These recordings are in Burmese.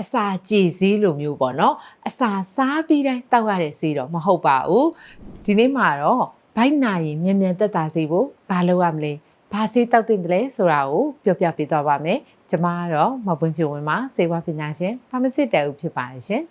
အစာကြည်စည်းလိုမျိုးပေါ့နော်အစာစားပြီးတိုင်းတောက်ရတဲ့ဆေးတော့မဟုတ်ပါဘူးဒီနေ့မှာတော့ဘိုက်နာရင်မြန်မြန်သက်သာစေဖို့ဘာလုပ်ရမလဲဘာဆေးတောက်တင်တယ်လဲဆိုတာကိုပြောပြပေးသွားပါမယ်ကျမကတော့မပွင့်ဖြူဝင်မှာစေဝါပညာရှင်ဖာမစစ်တဲဦးဖြစ်ပါတယ်ရှင်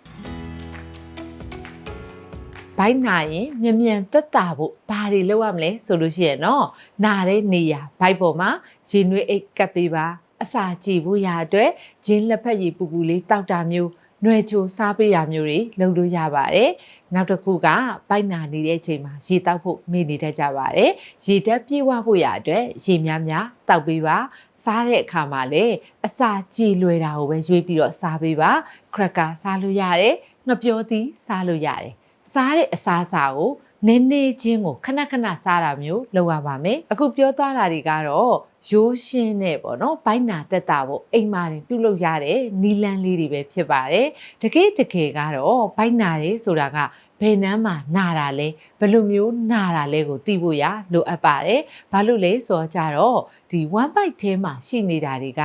ဘိုက်နာရင်မြန်မြန်သက်သာဖို့ဘာတွေလုပ်ရမလဲဆိုလို့ရှိရင်တော့နာတဲ့နေရာဘိုက်ပေါ်မှာရေနွေးအိတ်ကပ်ပေးပါ အစာကြည်ဖို့ရာအတွက်ဂျင်းလက်ဖက်ရည်ပူပူလေးတောက်တာမျိုးနှွယ်ချိုစားပေးတာမျိုးတွေလုပ်လို့ရပါတယ်။နောက်တစ်ခုကပိုက်နာနေတဲ့အချိန်မှာရေတောက်ဖို့မေ့နေတတ်ကြပါတယ်။ရေတက်ပြေးဝဖို့ရအတွက်ရေများများတောက်ပေးပါ။စားတဲ့အခါမှာလည်းအစာကြည်လွယ်တာကိုပဲရွေးပြီးတော့စားပေးပါ။ခရက်ကစားလို့ရတယ်။ငပြောသီးစားလို့ရတယ်။စားတဲ့အစားအစာကို နည်းနည်းချင်းကိုခဏခဏစားတာမျိုးလုပ်ရပါမယ်အခုပြောသွားတာတွေကတော့ရိုးရှင်းနဲ့ပေါ့နော်ဘိုက်နာတက်တာပေါ့အိမ်မာတင်ပြုတ်လို့ရတဲ့နီလန်းလေးတွေပဲဖြစ်ပါတယ်တကယ်တကယ်ကတော့ဘိုက်နာတွေဆိုတာကဘယ်နှမ်းမှာနာတာလဲဘယ်လိုမျိုးနာတာလဲကိုသိဖို့ရလိုအပ်ပါတယ်ဘာလို့လဲဆိုတော့ကြတော့ဒီ one bite ထဲမှာရှိနေတာတွေက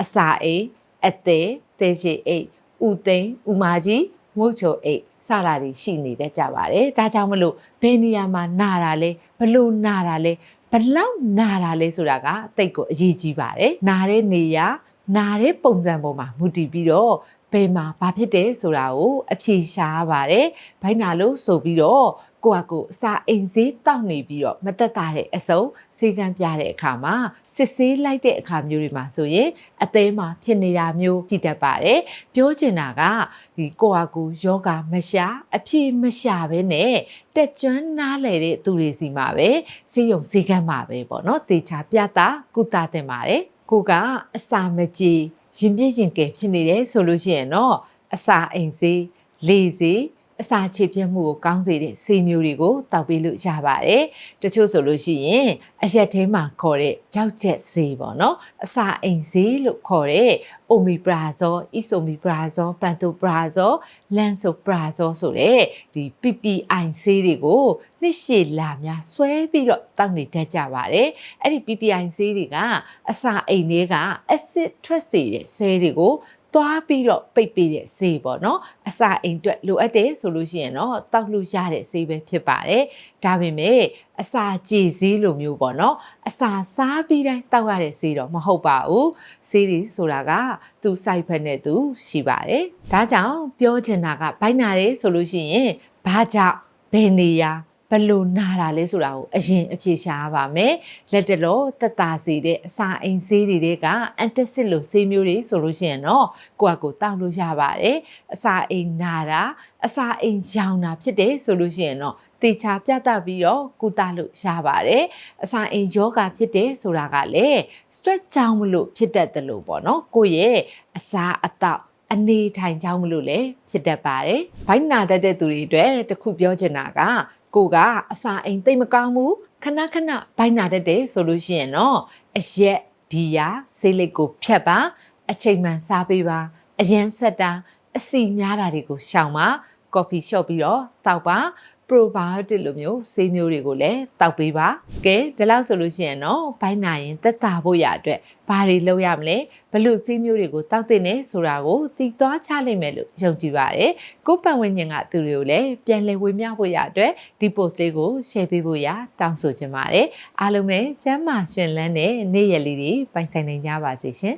အစာအိမ်အသေးသေးချေအိတ်ဥသိမ်းဥမာကြီးမုတ်ချိုအိတ် စတာတွေရှိနေတတ်ကြပါတယ်ဒါကြောင့်မလို့ဘယ်နေရာမှာနာတာလဲဘလို့နာတာလဲဘလောက်နာတာလဲဆိုတာကတိတ်ကိုအရေးကြီးပါတယ်နာတဲ့နေရာနာတဲ့ပုံစံပေါ်မှာမူတည်ပြီးတော့ ဘယ်မှာဘာဖြစ်တယ်ဆိုတာကိုအဖြေရှားပါတယ်ဘိုင်းနာလို့ဆိုပြီးတော့ကိုကကိုအစာအိမ်စေးတောက်နေပြီးတော့မတက်တာတဲ့အစုံစေကန်းပြတဲ့အခါမှာစစ်ဆေးလိုက်တဲ့အခါမျိုးတွေမှာဆိုရင်အသေးမှာဖြစ်နေတာမျိုးကြည့်တတ်ပါတယ်ပြောချင်တာကဒီကိုကကိုယောဂမရှာအဖြေမရှာဘဲနဲ့တက်ကျွမ်းနားလေတဲ့သူတွေစီမှာပဲစေယုံစေကန်းမှာပဲပေါ့နော်တေချာပြတာကုသတင်ပါတယ်ကိုကအစာမကြေ ရင်ပြည့်ရင်ကဲဖြစ်နေတယ်ဆိုလို့ရှိရင်တော့အစာအိမ်စေးလေစေး အစာခြေပြတ်မှုကိုကောင်းစေတဲ့ဆေးမျိုးတွေကိုတောက်ပေးလို့ရပါတယ်။တချို့ဆိုလို့ရှိရင်အရက်ထဲမှာခေါ်တဲ့ကြောက်ချက်ဆေးပေါ့နော်။အစာအိမ်ဆေးလို့ခေါ်တဲ့ omeprazole, esomeprazole, pantoprazole, lansoprazole ဆိုတဲ့ဒီ PPI ဆေးတွေကိုနှစ်ရှည်လာများဆွဲပြီးတော့တောက်နေတတ်ကြပါတယ်။အဲ့ဒီ PPI ဆေးတွေကအစာအိမ်တွေက acid ထွက်စေတဲ့ဆေးတွေကို သွားပြီးတော့ပိတ်ပေးတဲ့ဆေးပေါ့နော်အစာအိမ်အတွက်လိုအပ်တယ်ဆိုလို့ရှိရင်တော့တောက်လို့ရတဲ့ဆေးပဲဖြစ်ပါတယ်ဒါပေမဲ့အစာကြည်စည်းလိုမျိုးပေါ့နော်အစာစားပြီးတိုင်းတောက်ရတဲ့ဆေးတော့မဟုတ်ပါဘူးဆေးတွေဆိုတာကသူ့ side effect နဲ့သူရှိပါတယ်ဒါကြောင့်ပြောချင်တာကဘိုင်းနာတယ်ဆိုလို့ရှိရင်ဘာကြောင့်ဘယ်နေရာဘ လို့နာတာလဲဆိုတာကိုအရင်အဖြေရှာရပါမယ်လက်တလို့တက်တာစီတဲ့အစာအိမ်ဆေးတွေကအန်တက်စစ်လို့ဆေးမျိုးတွေဆိုလို့ရှိရင်တော့ကိုယ့်အကိုတောက်လို့ရပါတယ်အစာအိမ်နာတာအစာအိမ်ရောင်တာဖြစ်တယ်ဆိုလို့ရှိရင်တော့တေချာပြတ်တပြီးတော့ကုသလို့ရပါတယ်အစာအိမ်ယောဂဖြစ်တယ်ဆိုတာကလည်း stress ကြောင့်မလို့ဖြစ်တတ်တယ်လို့ပေါ့နော်ကိုယ့်ရဲ့အစာအသောက်အနေထိုင်ကြောင်းမလို့လည်းဖြစ်တတ်ပါတယ်။ဘိုင်းနာတတ်တဲ့သူတွေအတွက်တခုပြောချင်တာက ကိုကအစာအိမ်သိမ့်မကောင်းဘူးခဏခဏဘိုင်းနာတတ်တယ်ဆိုလို့ရှိရင်တော့အရက်ဘီယာဆေးလိပ်ကိုဖြတ်ပါအချိန်မှန်စားပေးပါအရန်ဆက်တာအစီများတာတွေကိုရှောင်ပါကော်ဖီရှော့ပြီးတော့တောက်ပါ probiotic လိုမျိုးဆေးမျိုးတွေကိုလည်းတောက်ပေးပါကဲဒီလောက်ဆိုလို့ရှိရင်တော့ဘိုင်းနာရင်သက်သာဖို့ရအတွက်ဘာတွေလုပ်ရမလဲဘလို့ဆေးမျိုးတွေကိုတောက်တဲ့နေဆိုတာကိုသိသွားချလိမ့်မယ်လို့ယုံကြည်ပါတယ်ကိုပတ်ဝန်းကျင်ကသူတွေကိုလည်းပြန်လည်ဝေမျှဖို့ရအတွက်ဒီ post လေးကို share ပေးဖို့ရတောင်းဆိုချင်ပါတယ်အားလုံးပဲကျမ်းမာရှင်လန်းတဲ့နေ့ရက်လေးတွေပိုင်ဆိုင်နိုင်ကြပါစေရှင်